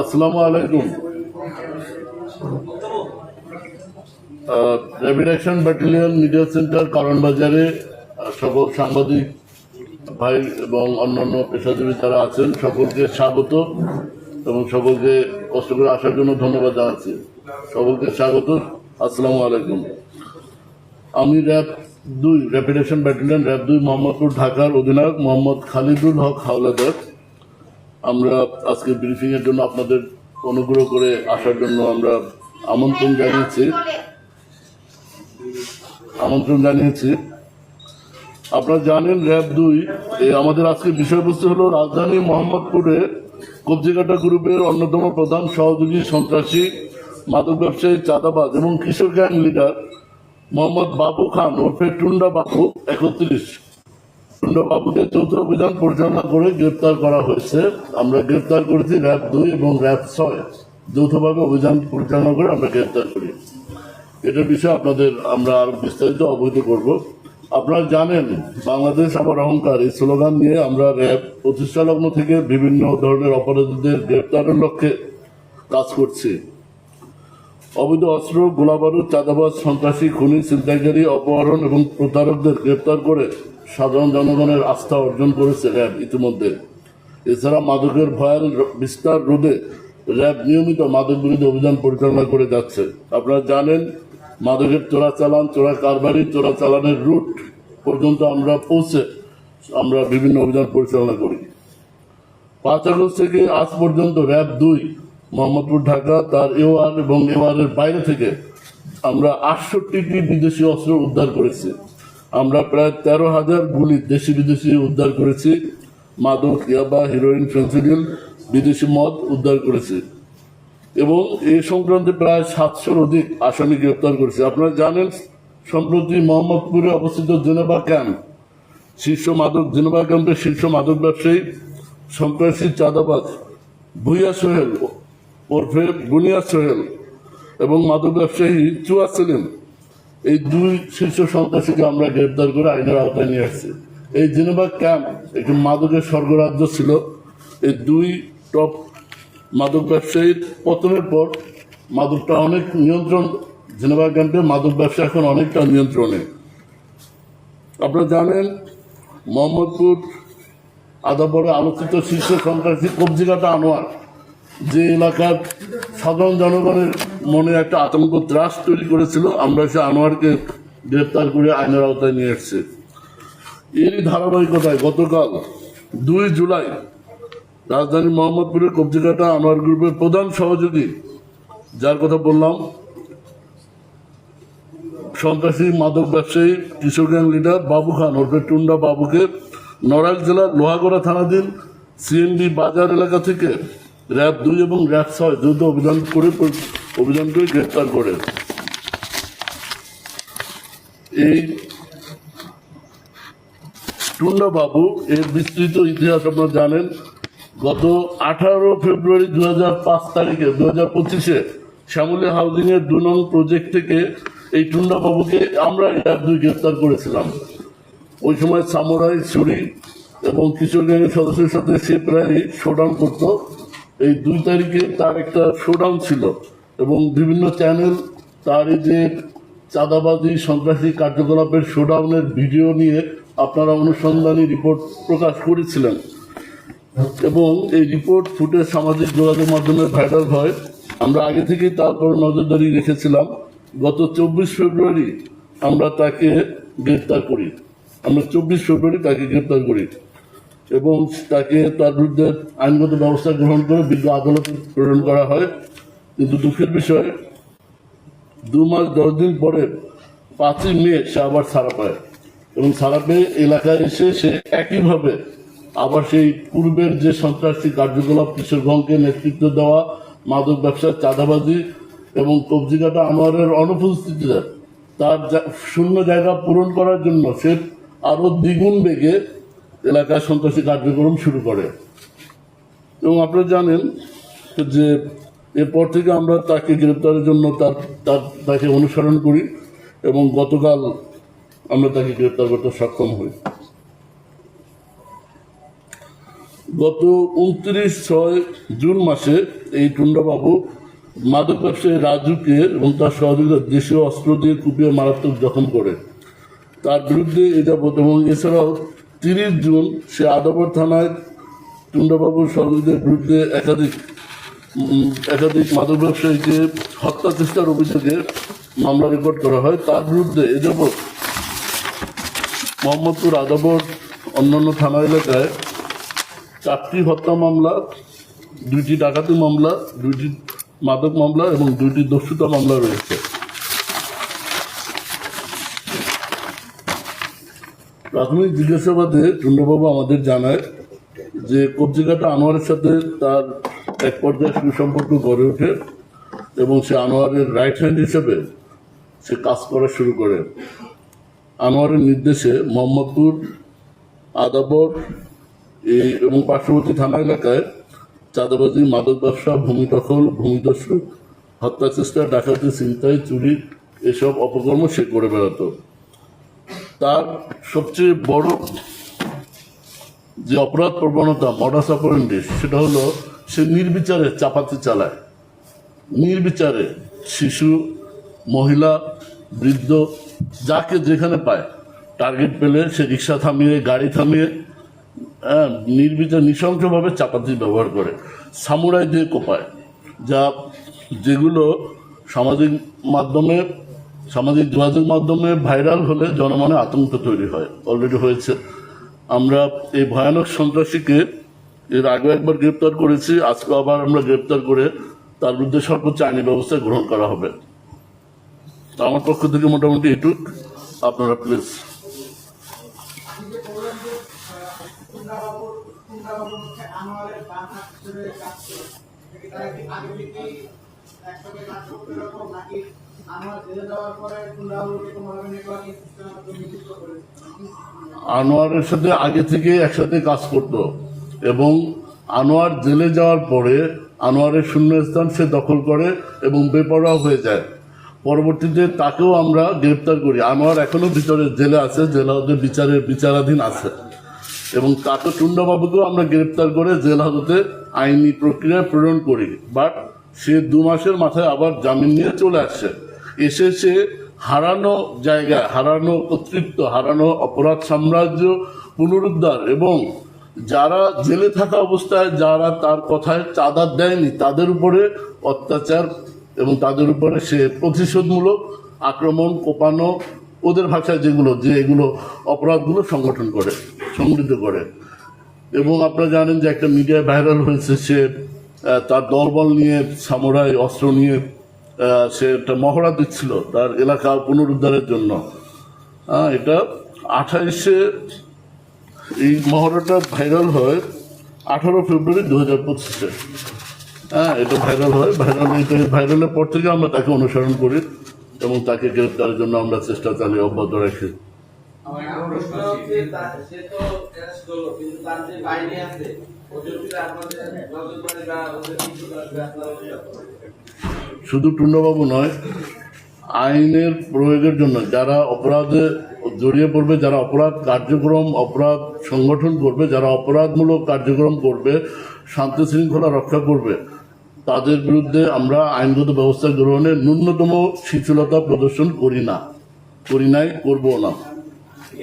আসসালামু আলাইকুম rapid action battalion media centre কারণ বাজারে সকল সাংবাদিক ভাই এবং অন্যান্য পেশাজীবী যারা আছেন, সকলকে স্বাগত এবং সকলকে কষ্ট করে আসার জন্য ধন্যবাদ জানাচ্ছি। সকলকে স্বাগত। আসসালামু আলাইকুম। আমি র্যাব দুই র্যাপিড অ্যাকশন ব্যাটালিয়ন র্যাব দুই মোহাম্মদপুর ঢাকার অধিনায়ক মোহাম্মদ খালিদুল হক হাওলাদার। আমরা আজকে ব্রিফিং এর জন্য আপনাদের অনুগ্রহ করে আসার জন্য আমরা আমন্ত্রণ জানিয়েছি। আমন্ত্রণ জানিয়েছি। আপনারা জানেন র্যাব দুই, এই আমাদের আজকে বিষয়বস্তু হলো রাজধানী মোহাম্মদপুরে কবজিকাটা গ্রুপের অন্যতম প্রধান সহযোগী সন্ত্রাসী, মাদক ব্যবসায়ী, চাঁদাবাজ এবং কিশোর গ্যাং লিডার মোহাম্মদ বাবু খান, ওরফে টুন্ডা বাবু, একত্রিশ। টুন্ডা বাবুকে চৌথ অভিযান পরিচালনা করে গ্রেপ্তার করা হয়েছে। আমরা গ্রেপ্তার করেছি র্যাব দুই এবং র্যাব ছয়। যৌথভাবে অভিযান পরিচালনা করে আমরা গ্রেপ্তার করি। এটার বিষয়ে আপনাদের আমরা আরও বিস্তারিত অবহিত করব। আপনারা জানেন, বাংলাদেশ আমার অহংকার। এই স্লোগান নিয়ে আমরা র্যাব প্রতিষ্ঠা লগ্ন থেকে বিভিন্ন ধরনের অপরাধীদের গ্রেপ্তারের লক্ষ্যে কাজ করছি। অবৈধ অস্ত্র, গোলাবারুদ, চাঁদাবাজ, সন্ত্রাসী, খুনি, ছিনতাইকারী, অপহরণ এবং প্রতারকদের গ্রেপ্তার করে সাধারণ জনগণের আস্থা অর্জন করেছে র্যাব ইতিমধ্যে। এছাড়া মাদকের ভয়াল বিস্তার রোধে র্যাব নিয়মিত মাদক বিরোধী অভিযান পরিচালনা করে যাচ্ছে। আপনারা জানেন, মাদকের চোরাচালান চোরা কারবারি চোরাচালানের রুট পর্যন্ত আমরা পৌঁছে আমরা বিভিন্ন অভিযান পরিচালনা করি। পাঁচ আগস্ট থেকে আজ পর্যন্ত র্যাব দুই মোহাম্মদপুর ঢাকা তার এওয়ার এবং এওয়ার এর বাইরে থেকে আমরা আটষট্টিটি বিদেশি অস্ত্র উদ্ধার করেছি। আমরা প্রায় তেরো হাজার গুলি দেশি বিদেশি উদ্ধার করেছি। মাদক, ইয়াবা, হিরোইন ফেন্সিডিল বিদেশি মদ উদ্ধার করেছি। এবং এই সংক্রান্তে প্রায় সাতশোর অধিক আসামি গ্রেপ্তার করেছে। আপনারা জানেন, সম্প্রতি মোহাম্মদপুরে অবস্থিত জেনেভা ক্যাম্প, শীর্ষ মাদক, জেনেভা ক্যাম্পের শীর্ষ মাদক ব্যবসায়ী সন্ত্রাসী চাঁদাবাজ ভুইয়া সোহেল ওরফে বুনিয়া সোহেল এবং মাদক ব্যবসায়ী চুয়া সেলিম, এই দুই শীর্ষ সন্ত্রাসীকে আমরা গ্রেপ্তার করে আইনের আওতায় নিয়ে আসছি। এই জেনেভা ক্যাম্প একটি মাদকের স্বর্গরাজ্য ছিল। এই দুই টপ মাদক ব্যবসায়ীর পতনের পর মাদকটা অনেক নিয়ন্ত্রণ জেনেভা ক্যাম্পে মাদক ব্যবসা এখন অনেকটা নিয়ন্ত্রণে। আপনারা জানেন, মোহাম্মদপুর আদাবরে আলোচিত শীর্ষ সন্ত্রাসী কবজিকাটা আনোয়ার যে এলাকার সাধারণ জনগণের মনে একটা আতঙ্ক, ত্রাস তৈরি করেছিল, আমরা সে আনোয়ারকে গ্রেপ্তার করে আইনের আওতায় নিয়ে এসেছি। এরই ধারাবাহিকতায় গতকাল দুই জুলাই রাজধানী মোহাম্মদপুরের কবজিকাটা আনোয়ার গ্রুপের প্রধান সহযোগী, যার কথা বললাম, সন্ত্রাসী মাদক ব্যবসায়ী কিশোর গ্যাং লিডার বাবু খান ওরফে টুন্ডা বাবুকে নড়াইল জেলার লোহাগড়া থানাধীন সিএনডি বাজার এলাকা থেকে র্যাব দুই এবং র্যাব ছয় যৌথ অভিযান করে অভিযান করে গ্রেপ্তার করে। এই টুন্ডা বাবু এর বিস্তৃত ইতিহাস আপনারা জানেন, গত আঠারো ফেব্রুয়ারি দু পাঁচ তারিখে দু হাজার পঁচিশে শ্যামলী হাউজিং এর দু নং প্রজেক্ট থেকে এই টুন্ডা বাবুকে আমরা র্যাব দুই গ্রেপ্তার করেছিলাম। ওই সময় সামুরাই ছুরি এবং কিশোর গ্যাংয়ের সদস্যের সাথে সে প্রায় শোডাউন করত। এই দুই তারিখে তার একটা শোডাউন ছিল এবং বিভিন্ন চ্যানেল তার এই যে চাঁদাবাজি, সন্ত্রাসী কার্যকলাপের শোডাউনের ভিডিও নিয়ে আপনারা অনুসন্ধানী রিপোর্ট প্রকাশ করেছিলেন। এবং এই রিপোর্ট ফুটে সামাজিক যোগাযোগ মাধ্যমে ভাইরাল হয়। আমরা আগে থেকেই তারপর নজরদারি রেখেছিলাম। গত চব্বিশ ফেব্রুয়ারি আমরা তাকে গ্রেপ্তার করি। আমরা চব্বিশ ফেব্রুয়ারি তাকে গ্রেপ্তার করি। এবং তাকে তার বিরুদ্ধে আইনগত ব্যবস্থা গ্রহণ করে বিজ্ঞ আদালতে প্রেরণ করা হয়। কিন্তু দুঃখের বিষয়, দু মাস দশ দিন পরে পাঁচই মে সে আবার ছাড়া পায় এবং ছাড়া পেয়ে এলাকায় এসে সে একইভাবে আবার সেই পূর্বের যে সন্ত্রাসী কার্যকলাপ কিশোরগঞ্জকে নেতৃত্ব দেওয়া, মাদক ব্যবসার চাঁদাবাজি এবং কবজিকাটা আনোয়ারের অনুপস্থিতিতে তার শূন্য জায়গা পূরণ করার জন্য সে আরও দ্বিগুণ বেগে এলাকায় সন্ত্রাসী কার্যক্রম শুরু করে। এবং আপনারা জানেন যে এরপর থেকে আমরা তাকে গ্রেপ্তারের জন্য তার তার, তাকে অনুসরণ করি এবং গতকাল আমরা তাকে গ্রেপ্তার করতে সক্ষম হই। গত উনত্রিশ ছয় জুন মাসে এই টুন্ডাবাবু মাদক ব্যবসায়ী রাজুকে এবং তার সহযোগিতা দেশীয় অস্ত্র দিয়ে কুপিয়ে মারাত্মক জখম করে। তার বিরুদ্ধে এটা এবং এছাড়াও তিরিশ জুন সে আদাবর থানায় টুন্ডাবাবুর সহযোগীদের বিরুদ্ধে একাধিক একাধিক মাদক ব্যবসায়ীকে হত্যা চেষ্টার অভিযোগে মামলা রেকর্ড করা হয়। তার বিরুদ্ধে এ যাবৎ মোহাম্মদপুর আদাবর অন্যান্য থানা এলাকায় চারটি হত্যা মামলা, দুইটি ডাকাতি মামলা, দুইটি মাদক মামলা এবং দুইটি দস্যুতা মামলা রয়েছে। প্রাথমিক জিজ্ঞাসাবাদে টুন্ডবাবু আমাদের জানায় যে কবজিকাটা আনোয়ারের সাথে তার এক পর্যায়ে সুসম্পর্ক গড়ে ওঠে এবং সে আনোয়ারের রাইট হ্যান্ড হিসেবে সে কাজ করা শুরু করে। আনোয়ারের নির্দেশে মোহাম্মদপুর, আদাবর, এই এবং পার্শ্ববর্তী থানা এলাকায় চাঁদাবাজি, মাদক ব্যবসা, ভূমি দখল ভূমিদস্যু হত্যা চেষ্টা, ডাকাতি, ছিনতাই, চুরি এসব অপকর্ম সে করে বেড়াতো। তার সবচেয়ে বড় যে অপরাধ প্রবণতা মডাস অপারেন্ডিস সেটা হলো সে নির্বিচারে চাপাতি চালায়। নির্বিচারে শিশু মহিলা বৃদ্ধ যাকে যেখানে পায় টার্গেট পেলে সে রিক্সা থামিয়ে গাড়ি থামিয়ে হ্যাঁ, নির্বিচার নৃশংসভাবে চাপাতি ব্যবহার করে। সামুরাই দিয়ে কোপায় যা যেগুলো সামাজিক মাধ্যমে সামাজিক যোগাযোগ মাধ্যমে ভাইরাল হলে জনমনে আতঙ্ক তৈরি হয় অলরেডি হয়েছে। আমরা এই ভয়ানক সন্ত্রাসীকে এর আগে একবার গ্রেপ্তার করেছি আজকে আবার আমরা গ্রেপ্তার করে তার বিরুদ্ধে সর্বোচ্চ আইনি ব্যবস্থা গ্রহণ করা হবে। আমার পক্ষ থেকে মোটামুটি এটুক। আপনারা প্লিজ আনোয়ারের সাথে আগে থেকে একসাথে কাজ করত এবং আনোয়ার জেলে যাওয়ার পরে আনোয়ারের শূন্যস্থান সে দখল করে এবং বেপরোয়া হয়ে যায়। পরবর্তীতে তাকেও আমরা গ্রেপ্তার করি। আনোয়ার এখনও ভিতরে জেলে আছে জেলা হাজতে বিচারের বিচারাধীন আছে। এবং তাকে টুন্ডাবাবুকেও আমরা গ্রেপ্তার করে জেল হাজতে আইনি প্রক্রিয়ায় প্রেরণ করি। বাট সে দু মাসের মাথায় আবার জামিন নিয়ে চলে আসছে। এসে সে হারানো জায়গায় হারানো কর্তৃত্ব, হারানো অপরাধ সাম্রাজ্য পুনরুদ্ধার এবং যারা জেলে থাকা অবস্থায়, যারা তার কথায় চাঁদা দেয়নি, তাদের উপরে অত্যাচার এবং তাদের উপরে সে প্রতিশোধমূলক আক্রমণ কোপানো ওদের ভাষায় যেগুলো, যে এগুলো অপরাধগুলো সংগঠন করে, সংগঠিত করে। এবং আপনারা জানেন যে একটা মিডিয়ায় ভাইরাল হয়েছে সে তার দলবল নিয়ে, সামুরাই অস্ত্র নিয়ে সে একটা মহড়া দিচ্ছিল তার এলাকা পুনরুদ্ধারের জন্য। এটা আঠাইশে এই মহড়াটা ভাইরাল হয় আঠারো ফেব্রুয়ারি দু হাজার পঁচিশে। হ্যাঁ এটা ভাইরাল হয়। ভাইরাল ভাইরালের পর থেকে আমরা তাকে অনুসরণ করি এবং তাকে গ্রেপ্তারের জন্য আমরা চেষ্টা চালিয়ে অব্যাহত রাখি। শুধু টুন্ডবাবু নয়, আইনের প্রয়োগের জন্য যারা অপরাধে জড়িয়ে পড়বে, যারা অপরাধ কার্যক্রম, অপরাধ সংগঠন করবে, যারা অপরাধমূলক কার্যক্রম করবে, শান্তি শৃঙ্খলা রক্ষা করবে, তাদের বিরুদ্ধে আমরা আইনগত ব্যবস্থা গ্রহণে ন্যূনতম শিথিলতা প্রদর্শন করি না, করি নাই, করব না।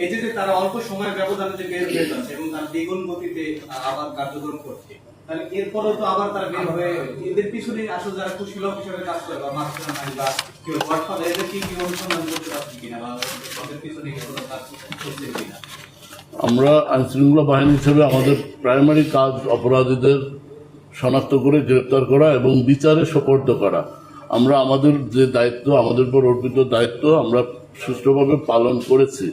এই যে তারা অল্প সময়ের ব্যবধানে যে বের হয়ে যাচ্ছে এবং তার দ্বিগুণ গতিতে আবার কার্যক্রম করছে। তাহলে এরপরেও তো আবার তারা বের হয়ে এদের পিছনে আসলে যারা কুশীলক হিসেবে কাজ করে, বা মাস্টার নাই বা কেউ এদের কি কি অনুসন্ধান করতে পারছে কিনা, বা ওদের পিছনে কোনো কাজ কিনা? আমরা আইনশৃঙ্খলা বাহিনী হিসেবে আমাদের প্রাইমারি কাজ অপরাধীদের শনাক্ত করে গ্রেপ্তার করা এবং বিচারে সোপর্দ করা। আমরা আমাদের যে দায়িত্ব, আমাদের উপর অর্পিত দায়িত্ব আমরা সুষ্ঠুভাবে পালন করেছি।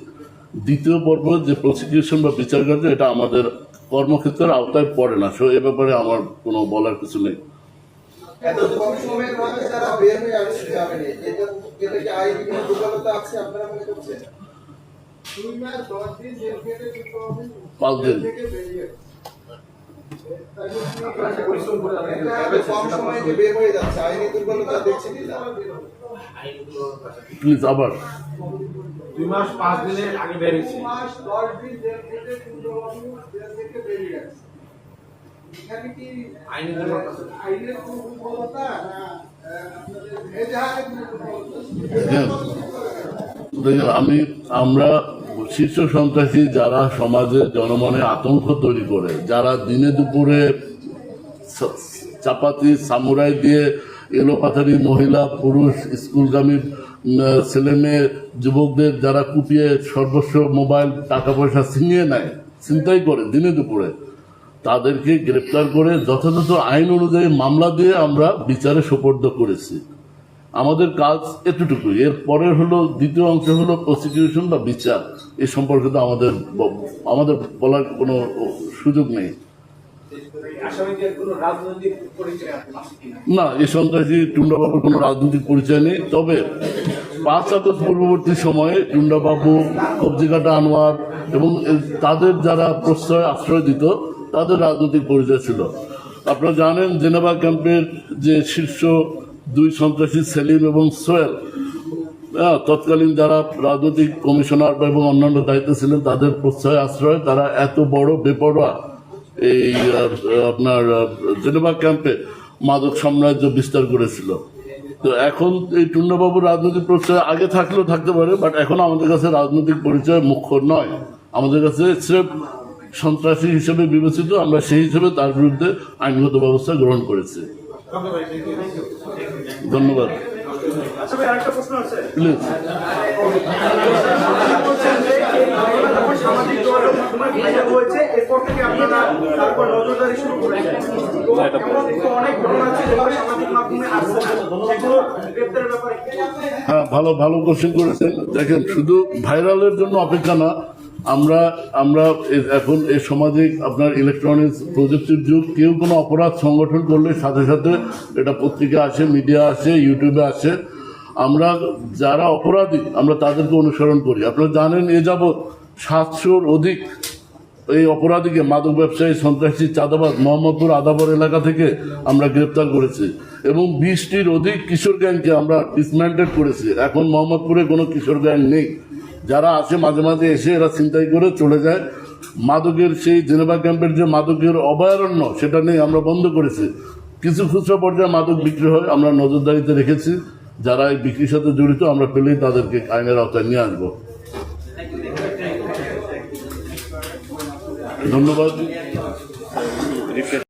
দ্বিতীয় পর্ব যে প্রসিকিউশন বা বিচার কার্য, এটা আমাদের কর্মক্ষেত্রের আওতায় পড়ে না। সে এ ব্যাপারে আমার কোনো বলার কিছু নেই। পাঁচ দিন। প্লিজ আবার। দুই মাস পাঁচ দিনের আগে বেরিয়েছি। হ্যাঁ। আমি আমরা শীর্ষ সন্ত্রাসী যারা সমাজে জনমনে আতঙ্ক তৈরি করে, যারা দিনে দুপুরে চাপাতি, সামুরাই দিয়ে এলোপাথারি মহিলা, পুরুষ, স্কুলগামী ছেলে মেয়ে, যুবকদের যারা কুপিয়ে সর্বস্ব মোবাইল টাকা পয়সা ছিনিয়ে নেয় চিন্তাই করে দিনে দুপুরে, তাদেরকে গ্রেপ্তার করে যথাযথ আইন অনুযায়ী মামলা দিয়ে আমরা বিচারে সোপর্দ করেছি। আমাদের কাজ এতটুকুই। এর পরের হলো, দ্বিতীয় অংশ হলো প্রসিকিউশন বা বিচার। এ সম্পর্কে তো আমাদের আমাদের বলার কোনো সুযোগ নেই। না এই সন্ত্রাসী টুন্ডাবাবুর কোনো রাজনৈতিক পরিচয় নেই। তবে পাঁচ আগস্ট পূর্ববর্তী সময়ে টুন্ডাবাবু কবজিকাটা আনোয়ার এবং তাদের যারা প্রশ্রয় আশ্রয় দিত, তাদের রাজনৈতিক পরিচয় ছিল। আপনারা জানেন, জেনেভা ক্যাম্পের যে শীর্ষ দুই সন্ত্রাসী সেলিম এবং সোয়েল তৎকালীন যারা রাজনৈতিক কমিশনার এবং অন্যান্য দায়িত্বে ছিলেন, তাদের প্রশ্রয়, আশ্রয়, তারা এত বড় বেপরোয়া এই আপনার জেনেভা ক্যাম্পে মাদক সাম্রাজ্য বিস্তার করেছিল। তো এখন এই টুন্ডাবাবুর রাজনৈতিক প্রশ্রয় আগে থাকলেও থাকতে পারে, বাট এখন আমাদের কাছে রাজনৈতিক পরিচয় মুখ্য নয়। আমাদের কাছে স্রেফ সন্ত্রাসী হিসেবে বিবেচিত, আমরা সেই হিসেবে তার বিরুদ্ধে আইনগত ব্যবস্থা গ্রহণ করেছি। ধন্যবাদ। আরেকটা প্রশ্ন আছে। প্লিজ বলছেন যে এই ঘটনা যখন সামাজিক যোগাযোগ মাধ্যমে হয়েছে এরপর থেকে আপনারা তারপর নজরদারি শুরু করেছেন তো এমন তো অনেক ঘটনা আছে যেগুলো সামাজিক মাধ্যমে আসছে সেগুলো গ্রেপ্তারের ব্যাপারে হ্যাঁ ভালো ভালো কোশ্চেন করেছেন। দেখেন শুধু ভাইরালের জন্য অপেক্ষা না আমরা আমরা এখন এই সামাজিক আপনার ইলেকট্রনিক্স প্রযুক্তির যুগ, কেউ কোনো অপরাধ সংগঠন করলে সাথে সাথে এটা পত্রিকা আছে মিডিয়া আছে ইউটিউবে আছে আমরা যারা অপরাধী, আমরা তাদেরকে অনুসরণ করি। আপনারা জানেন এ যাবৎ সাতশোর অধিক এই অপরাধীকে, মাদক ব্যবসায়ী, সন্ত্রাসী চাঁদাবাদ মোহাম্মদপুর আদাবর এলাকা থেকে আমরা গ্রেপ্তার করেছি এবং বিশটির অধিক কিশোর গ্যাংকে আমরা ডিসম্যান্টেড করেছি। এখন মোহাম্মদপুরে কোনো কিশোর গ্যাং নেই। যারা আসে মাঝে মাঝে এসে এরা চিন্তাই করে চলে যায়। মাদকের সেই জেনেভা ক্যাম্পের যে মাদকের অভয়ারণ্য, সেটা নিয়ে আমরা বন্ধ করেছি। কিছু খুচরা পর্যায়ে মাদক বিক্রি হয়, আমরা নজরদারিতে রেখেছি। যারা এই বিক্রির সাথে জড়িত, আমরা পেলেই তাদেরকে আইনের আওতায় নিয়ে আসব। ধন্যবাদ।